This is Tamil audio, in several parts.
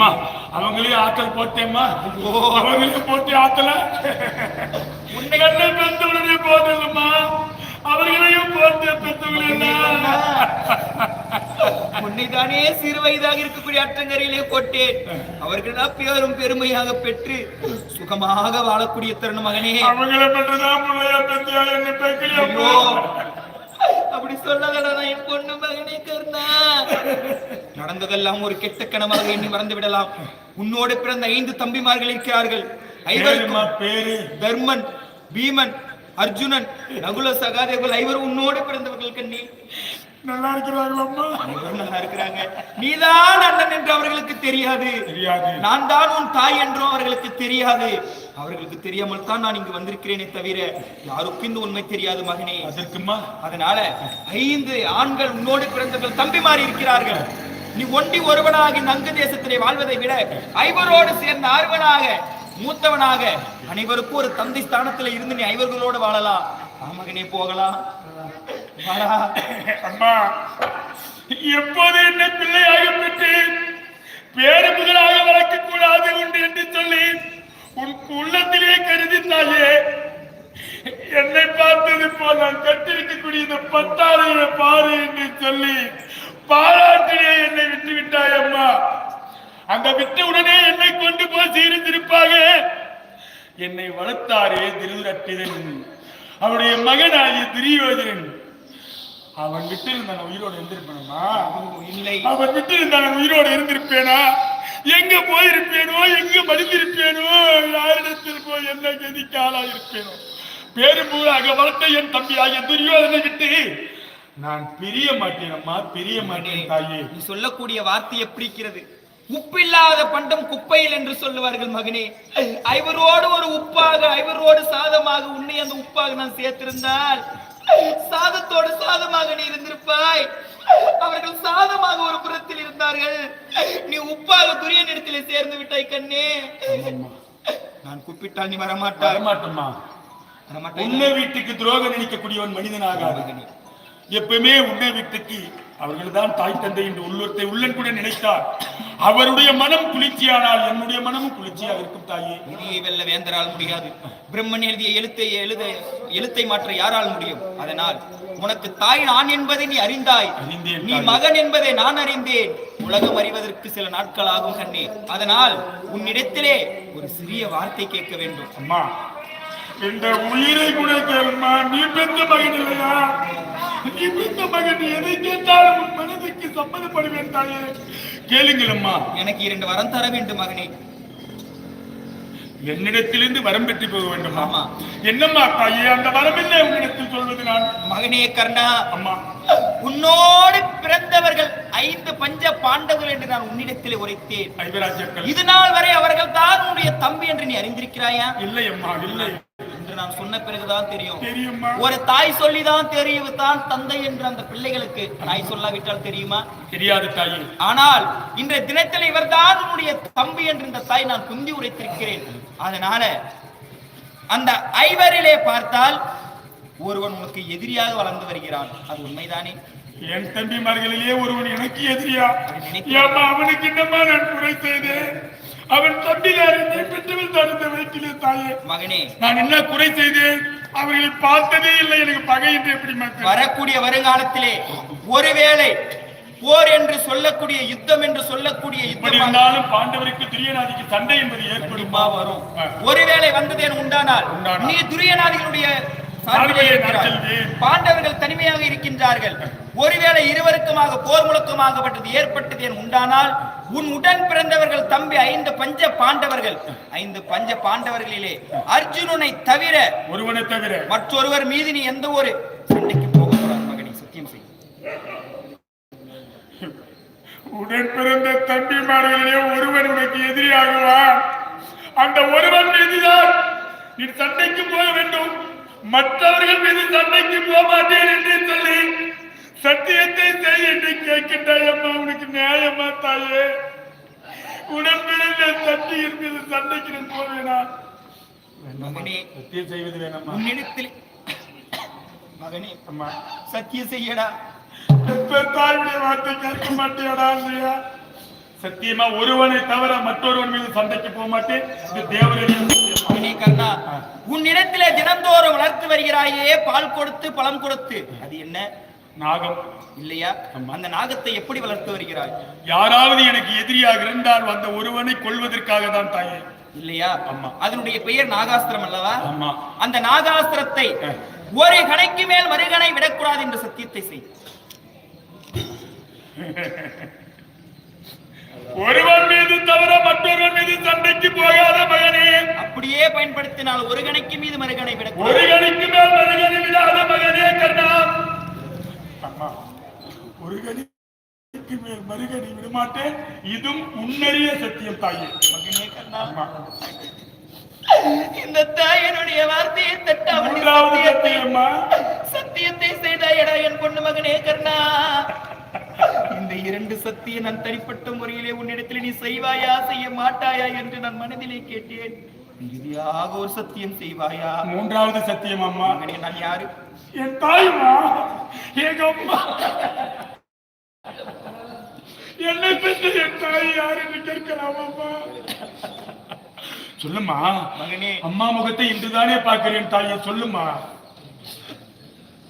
அம்மா அவங்களையும் ஆத்தல் போட்டேம்மா. அவங்களையும் போட்டு ஆத்தல. என்னை பெத்தவளையே போட்டலம்மா அவர்களையும் போட்டு பெத்தவங்கள உன்னைதானே சிறு வயதாக இருக்கக்கூடிய அற்றங்கரையிலே போட்டேன். அவர்கள் பேரும் பெருமையாக பெற்று சுகமாக வாழக்கூடிய தருணம் மகனே. அவங்கள பெற்றதான் பிள்ளையா பெத்தியா என்ன பெக்கலையம்மா ஐயோ, அப்படி சொல்லாதடா என் பொண்ணு மகனே கருணா. நடந்ததெல்லாம் ஒரு கெட்ட கனமாக எண்ணி மறந்து விடலாம் உன்னோடு பிறந்த ஐந்து தம்பிமார்கள் இருக்கிறார்கள் ஐவருக்கும் பேரு. தர்மன் பீமன் அர்ஜுனன் நகுல சகாதேவர்கள் ஐவரும் உன்னோடு பிறந்தவர்கள் கண்ணி. நல்லா இருக்கிறாங்களம்மா அனைவரும் நல்லா இருக்கிறாங்க. நீதான் அண்ணன் என்று அவர்களுக்கு தெரியாது. தெரியாது. நான் தான் உன் தாய் என்றும் அவர்களுக்கு தெரியாது. அவர்களுக்கு தெரியாமல் தான் நான் இங்கு வந்திருக்கிறேனே தவிர யாருக்கும் இந்த உண்மை தெரியாது மகனே. அதற்குமா? அதனால ஐந்து ஆண்கள் உன்னோடு பிறந்தவர்கள் தம்பிமாரி இருக்கிறார்கள். நீ ஒண்டி ஒருவனாகி நங்கு தேசத்திலே வாழ்வதை விட ஐவரோடு சேர்ந்த ஆர்வனாக மூத்தவனாக அனைவருக்கும் ஒரு தந்தை ஸ்தானத்துல இருந்து நீ ஐவர்களோடு வாழலாம். ஆமகனே போகலாம். அம்மா எப்போது என்ன பிள்ளையாக பெற்று பேரு முதலாக வளர்க்க கூடாது உண்டு என்று சொல்லி உன் உள்ளத்திலே கருதினாயே என்னை பார்த்தது போல் நான் கட்டிருக்கக்கூடிய இந்த பத்தாறு பாரு என்று சொல்லி பாராட்டிலே என்னை விட்டு விட்டாய் அம்மா. அந்த விட்ட உடனே என்னை கொண்டு போய் சீர்திருப்பாக என்னை வளர்த்தாரே திருதட்டிதன் அவருடைய மகனாகிய துரியோதனன். அவன் விட்டு இருந்தான் உயிரோடு இருந்திருப்பேனம்மா. இல்லை. அவன் விட்டு இருந்தான் உயிரோடு இருந்திருப்பேனா? எங்க போயிருப்பேனோ? எங்க மடிந்திருப்பேனோ? யாரிடத்தில் போய் என்ன கதிக்கு ஆளாயிருப்பேனோ பேரும்பூராக வளர்த்த என் தம்பியாகிய துரியோதனை விட்டு நான் பிரிய மாட்டேன் அம்மா பிரிய மாட்டேன் தாயே. நீ சொல்லக்கூடிய வார்த்தை எப்படி இருக்கிறது? உப்பில்லாத பண்டம் குப்பையில் என்று சொல்லுவார்கள் மகனே. ஐவரோடு ஒரு உப்பாக ஐவரோடு சாதமாக உன்னை அந்த உப்பாக நான் சேர்த்திருந்தால் சாதத்தோடு சாதமாக நீ இருந்திருப்பாய். அவர்கள் சாதமாக ஒரு புறத்தில் இருந்தார்கள். நீ உப்பாக துரியனிடத்திலே சேர்ந்து விட்டாய் கண்ணே. நான் கூப்பிட்டால் நீ வரமாட்டாய். வரமாட்டோம்மா. வரமாட்டாய். உன்னை வீட்டுக்கு துரோகம் நினைக்கக்கூடியவன் மனிதனாகாது. மகனே. எப்பவுமே உன்னை வீட்டுக்கு அவர்கள் தான் தாய் தந்தை என்று உள்ளத்தை உள்ளன் கூட நினைத்தார். அவருடைய மனம் குளிர்ச்சியானால் என்னுடைய மனமும் குளிர்ச்சியாக இருக்கும் தாயே. விதியை வெல்ல வேந்தரால் முடியாது. பிரம்மன் எழுதிய எழுத்தை எழுத எழுத்தை மாற்ற யாரால் முடியும்? அதனால் உனக்கு தாய் நான் என்பதை நீ அறிந்தாய். நீ. மகன் என்பதை நான் அறிந்தேன். உலகம் அறிவதற்கு சில நாட்கள் ஆகும் கண்ணே. அதனால் உன்னிடத்திலே ஒரு சிறிய வார்த்தை கேட்க வேண்டும். அம்மா இந்த உயிரை கூட கேளுமா நீ பெற்ற மகன் இல்லையா? மகன் எதை கேட்டாலும் உன் மனதுக்கு சம்மதப்படுவேன் தாயே. கேளுங்கள் அம்மா எனக்கு இரண்டு வரம் தர வேண்டும் மகனே. என்னிடத்திலிருந்து வரம் பெற்று போக வேண்டுமா. ஆமா. என்னம்மா தாயே அந்த வரம் இல்லை உன்னிடத்தில் சொல்வது நான்? மகனே கர்ணா அம்மா. உன்னோடு பிறந்தவர்கள் ஐந்து பஞ்ச பாண்டவர்கள் என்று நான் உன்னிடத்திலே உரைத்தேன். ஐவராஜ்யக்கள் இது நாள் வரை அவர்கள் தான் உன்னுடைய தம்பி என்று நீ அறிந்திருக்கிறாயா? இல்லை அம்மா இல்லை. நான் சொன்ன பிறகுதான் தெரியும். தெரியுமா? ஒரு தாய் சொல்லிதான் தெரியும் தான் தந்தை என்று அந்த பிள்ளைகளுக்கு. தாய் சொல்லாவிட்டால் தெரியுமா? தெரியாது தாயே. ஆனால் இன்றைய தினத்தில் இவர்தான் உன்னுடைய தம்பி என்று இந்த தாய் நான் குந்தி உரைத்திருக்கிறேன். அதனால அந்த ஐவரிலே பார்த்தால் ஒருவன் உனக்கு எதிரியாக வளர்ந்து வருகிறான். அது உண்மைதானே? என் தம்பிமார்களிலே ஒருவன் எனக்கு எதிரியா? அவனுக்கு என்னம்மா நான் குறை செய்தேன்? அவன் தம்பிதாரத்தை பெற்றவள் தடுத்த வயிற்றிலே தாயே. மகனே. நான் என்ன குறை செய்தேன்? அவர்களை பார்த்ததே இல்லை. எனக்கு பகை என்று எப்படி வரக்கூடிய வருங்காலத்திலே ஒருவேளை போர் என்று சொல்லக்கூடிய யுத்தம் என்று சொல்லக்கூடிய இப்படி யுத்தம் இருந்தாலும் பாண்டவருக்கு துரியநாதிக்கு சண்டை என்பது ஏற்படுமா? வரும். ஒருவேளை வந்ததேன் உண்டானால் உண்டானால். நீ செல்வேன். பாண்டவர்கள் தனிமையாக இருக்கின்றார்கள். ஒருவேளை இருவருக்குமாக போர் முழக்கமாகப்பட்டது ஏற்பட்டது என் உண்டானால் உன் உடன் பிறந்தவர்கள் தம்பி ஐந்து பஞ்ச பாண்டவர்கள். ஐந்து பஞ்ச பாண்டவர்களிலே அர்ஜுனனை தவிர ஒருவனை தவிர மற்றொருவர் மீது நீ எந்த ஒரு சண்டைக்கு போகக்கூடாது மகனை சத்தியம் செய். உடன் பிறந்த தம்பிமார்களிலே ஒருவன் உனக்கு எதிரியாகுவான். அந்த ஒருவன் மீதுதான் நீ சண்டைக்கு போக வேண்டும். மற்றவர்கள் மீது சண்டைக்கு போக மாட்டேன் என்று சொல்லி சத்தியத்தை செய் என்று கேட்கின்றாய் அம்மா உனக்கு நியாயமா தாயே? பிறந்த தம்பியின் மீது சண்டைக்கு நான் போவேனா சத்தியம் செய்வது வேணாமா உன்னிடத்தில் மகனே அம்மா. சத்தியம் செய்யடா. தாயுடைய வார்த்தை கேட்க மாட்டியாடா இல்லையா? சத்தியமா ஒருவனை தவிர மற்றொருவன் மீது சண்டைக்கு போக மாட்டேன். இது. மகனே கர்ணா உன்னிடத்திலே தினந்தோறும் வளர்த்து வருகிறாயே பால் கொடுத்து பழம் கொடுத்து. அது என்ன? நாகம். இல்லையா? அந்த நாகத்தை எப்படி வளர்த்து வருகிறாய்? யாராவது எனக்கு எதிரியாக இருந்தால் அந்த ஒருவனை கொல்வதற்காக தான் தாயே. இல்லையா? ஆமா. அதனுடைய பெயர் நாகாஸ்திரம் அல்லவா? ஆமா. அந்த நாகாஸ்திரத்தை ஒரு கணைக்கு மேல் மறுகணை விடக்கூடாது என்ற சத்தியத்தை செய். ஒருவன் மீது தவிர மற்றொருவன் மீது சண்டைக்கு போகாத மகனே. அப்படியே பயன்படுத்தினால் ஒரு கணைக்கு மீது மறுகணை விடக்கூடாது. ஒரு கணிக்கு மேல் மறுகணி விடாத மகனே கண்ணா அம்மா ஒரு கணிக்கு மேல் மறுகணி விடமாட்டேன். இதும் உன்னறிய சத்தியம் தாயே. மகனே இந்த தாயனுடைய வார்த்தையை தட்டாமல் நீ மூன்றாவது சத்தியத்தை சத்தியம்மா. சத்தியத்தை செய்தாயடா என் பொண்ணு மகனே கர்ணா இந்த இரண்டு சத்தியம் நான் தனிப்பட்ட முறையிலே உன்னிடத்தில் நீ செய்வாயா செய்ய மாட்டாயா என்று நான் மனதிலே கேட்டேன். இறுதியாக ஒரு சத்தியம் செய்வாயா? மூன்றாவது சத்தியம் அம்மா. மகனே நான் யாரு? என் தாய்மா. எங்க அம்மா. என்னை பெற்ற என் தாய் யார் என்று கேட்கலாம் அம்மா? சொல்லுமா மகனே. அம்மா முகத்தை இன்றுதானே பார்க்கிறேன் தாயே சொல்லுமா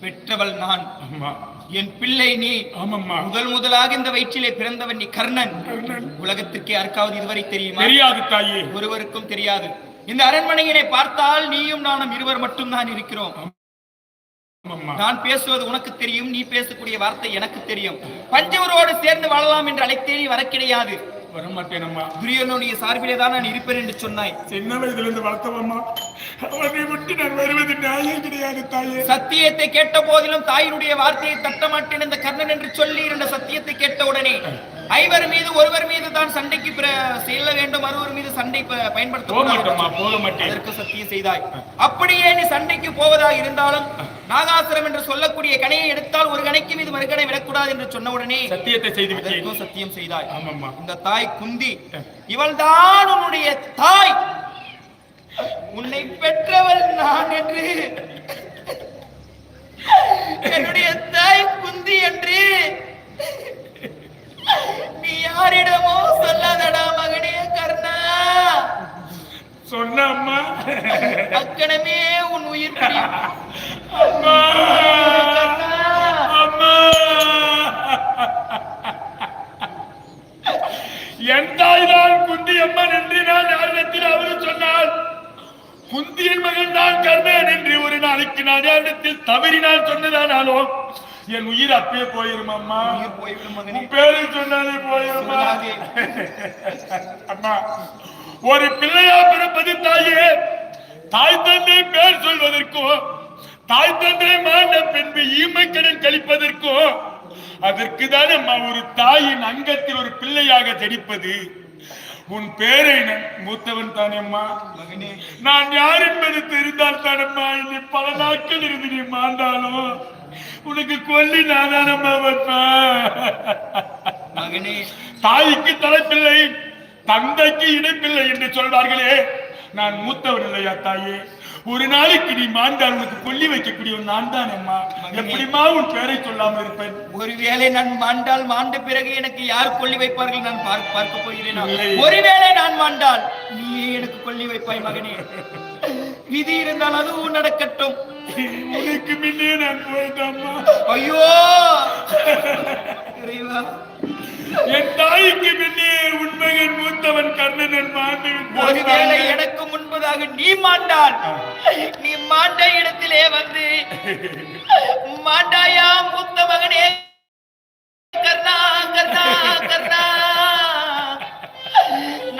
பெற்றவள் நான். அம்மா. என் பிள்ளை நீ. ஆமாம்மா. முதல் முதலாக இந்த வயிற்றிலே பிறந்தவன் நீ கர்ணன். உலகத்திற்கே யாருக்காவது இதுவரை தெரியுமா? தெரியாது தாயே. ஒருவருக்கும் தெரியாது. இந்த அரண்மனையினை பார்த்தால் நீயும் நானும் இருவர் மட்டும்தான் இருக்கிறோம். நான் பேசுவது உனக்கு தெரியும் நீ பேசக்கூடிய வார்த்தை எனக்கு தெரியும். பஞ்சவரோடு சேர்ந்து வாழலாம் என்று அழைத்தே நீ வர கிடையாது வரமாட்டேன் அம்மா துரியனுடைய சார்பிலே தான் நான் இருப்பேன் என்று சொன்னாய். சின்ன வயதுல இருந்து வளர்த்தவம்மா. அவனை விட்டு நான் வருவது கிடையாது தாயே. சத்தியத்தை கேட்ட போதிலும் தாயினுடைய வார்த்தையை தட்ட மாட்டேன் இந்த கர்ணன் என்று சொல்லி இருந்த சத்தியத்தை கேட்ட உடனே ஐவர் மீது ஒருவர் மீது தான் சண்டைக்கு செல்ல வேண்டும் ஒருவர் மீது சண்டை பயன்படுத்த அதற்கு சத்தியம் செய்தாய். அப்படியே நீ சண்டைக்கு போவதாக இருந்தாலும் நாகாசுரம் என்று சொல்லக்கூடிய கணையை எடுத்தால் ஒரு கணைக்கு மீது மறுகணை விடக்கூடாது என்று சொன்ன உடனே சத்தியத்தை செய்து சத்தியம் செய்தாய். இந்த தாய் குந்தி இவள்தான் உன்னுடைய தாய். உன்னை பெற்றவள் நான் என்று. என்னுடைய தாய் குந்தி என்று. அக்கணமே உன் உயிர் அம்மா! அம்மா! என் தாய்தான் குந்தி அம்மன் என்று நான் யாரிடத்தில் அவர் சொன்னால் குந்தியின் மகன் தான் கர்ணன் என்று ஒரு நாளைக்கு நான் யாரிடத்தில் தவறினால் சொன்னதானாலும் என் உயிர் அப்பயே போயிரும் அம்மா. உன் பேரை சொன்னாலே போயிருமா. அம்மா ஒரு பிள்ளையா பிறப்பது தாயே தாய் தந்தை பேர் சொல்வதற்கோ தாய் தந்தை மாண்ட பின்பு ஈமை கடன் கழிப்பதற்கோ அதற்கு தானே ஒரு தாயின் அங்கத்தில் ஒரு பிள்ளையாக ஜடிப்பது உன் பேரை நான் மூத்தவன் தானே அம்மா மகனே. நான் யார் என்பது தெரிந்தால் தானம்மா? இனி பல நாட்கள் இருந்து நீ மாண்டாலும் உனக்கு கொல்லி நாதானம்மா வைப்பேன் தாய்க்கு தலைப்பிள்ளை தந்தைக்கு இடைப்பிள்ளை என்று சொல்வார்களே. நான் மூத்தவன் இல்லையா தாயே? ஒரு நாளைக்கு நீ மாண்டால் உனக்கு கொல்லி வைக்கக்கூடியவன் நான் தான் அம்மா. எப்படிமா உன் பேரை சொல்லாம இருப்பேன்? ஒருவேளை நான் மாண்டால் மாண்ட பிறகு எனக்கு யார் கொல்லி வைப்பார்கள் நான் பார்க்க பார்க்க போகிறேனா. ஒருவேளை நான் மாண்டால் நீயே எனக்கு கொல்லி வைப்பாய் மகனே. விதி இருந்தால் அதுவும் நடக்கட்டும். உனக்கு முன்னே நான் போயிட்டேம்மா ஐயோ! என் தாய்க்கு முன்னே உண்மையின் மூத்தவன் கர்ணன் மாண்டு ஒருவேளை. எனக்கு முன்பதாக நீ மாண்டால் நீ மாண்ட இடத்திலே வந்து மாண்டாயா மூத்த மகனே? கர்ணா கர்ணா கர்ணா.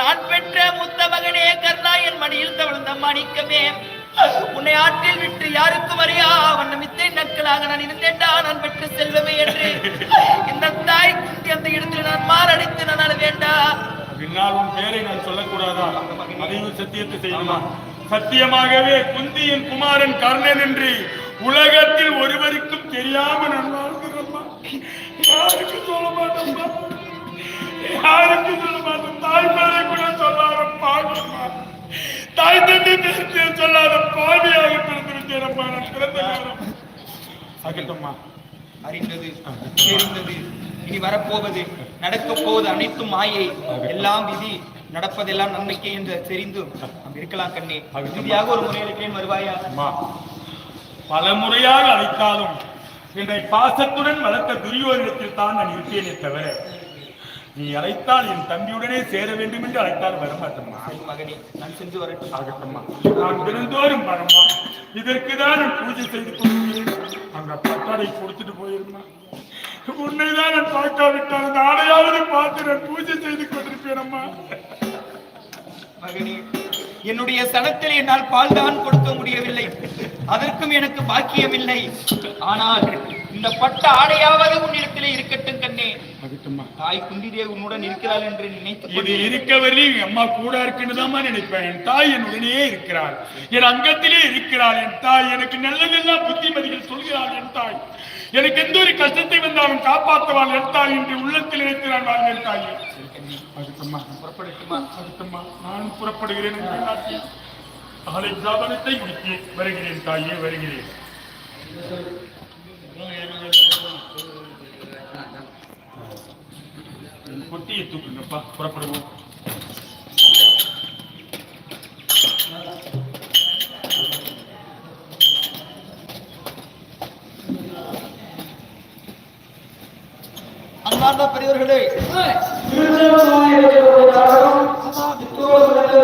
நான் பெற்ற மூத்த மகனே கர்ணா என் மடியில் தவழ்ந்த மாணிக்கமே. உன்னை ஆற்றில் விட்டு யாருக்கும் அறியா அவன் மித்தை நட்களாக நான் இருந்தேன்டா நான் பெற்ற செல்வமே என்று. இந்த தாய் குந்தி அந்த இடத்தில் நான் மாரடைத்து நான் அழுவேண்டா பின்னால் உன் பேரை நான் சொல்லக்கூடாதா? அதையும் சத்தியத்தை செய்யணுமா சத்தியமாகவே குந்தியின் குமாரன் கர்ணன் என்று உலகத்தில் ஒருவருக்கும் தெரியாம நான் வாழ்கிறேம்மா. யாருக்கும் சொல்ல மாட்டேம்மா. யாருக்கும் சொல்ல மாட்டேன். தாய் பேரை கூட சொல்லாத தாய் தந்தை பாவியாக பிறந்திருக்கிறேம்மா நான் பிறந்த நேரம் ஆகட்டும்மா அறிந்தது தெரிந்தது இனி வரப்போவது நடக்க போவது அனைத்தும் மாயை. எல்லாம் விதி நடப்பதெல்லாம் நன்மைக்கே என்று தெரிந்து நாம் இருக்கலாம் கண்ணே. இறுதியாக ஒரு முறை இருக்கிறேன் வருவாயா? பல முறையாக அழைத்தாலும் என்னை பாசத்துடன் வளர்த்த துரியோதனத்தில் தான் நான் இருப்பேனே தவிர நீ அழைத்தால் என் தம்பியுடனே சேர வேண்டும் என்று அழைத்தால் வரமாட்டம்மா. மகனே நான் சென்று வரட்டும். ஆகட்டம்மா. நான் தினந்தோறும் வரம்மா. இதற்கு தான் நான் பூஜை செய்து கொண்டிருக்கிறேன். அந்த பட்டாடை கொடுத்துட்டு போயிருமா உன்னை தான் நான் பார்க்காவிட்டால் அந்த ஆடையாவது பார்த்து நான் பூஜை செய்து கொண்டிருப்பேன் அம்மா மகனே என்னுடைய சனத்தில் என்னால் பால் தான் கொடுக்க முடியவில்லை. அதற்கும் எனக்கு பாக்கியமில்லை. ஆனால் இந்த பட்ட ஆடையாவது உன்னிடத்திலே இருக்கட்டும் கண்ணே. தாய் குந்திதேவி உன்னுடன் இருக்கிறாள் என்று நினைத்து இது இருக்கவரை என் அம்மா கூட இருக்குன்னு நினைப்பேன். என் தாய் என் உடனே இருக்கிறாள். என் அங்கத்திலே இருக்கிறாள். என் தாய் எனக்கு நல்லதெல்லாம் புத்திமதிகள் சொல்கிறாள் என் தாய். எனக்கு எந்த ஒரு கஷ்டத்தை வந்தாலும் காப்பாற்றுவாள் என் தாய் என்று உள்ளத்தில் நான் வாழ்வேன் தாயே. அதுக்கம்மா நான் புறப்படுகிறேன் காலை சாதனத்தை முடித்து வருகிறேன் தாயே வருகிறேன். பொட்டியை தூக்குங்கப்பா புறப்படுவோம். அன்பார்ந்த பெரியவர்களே மகள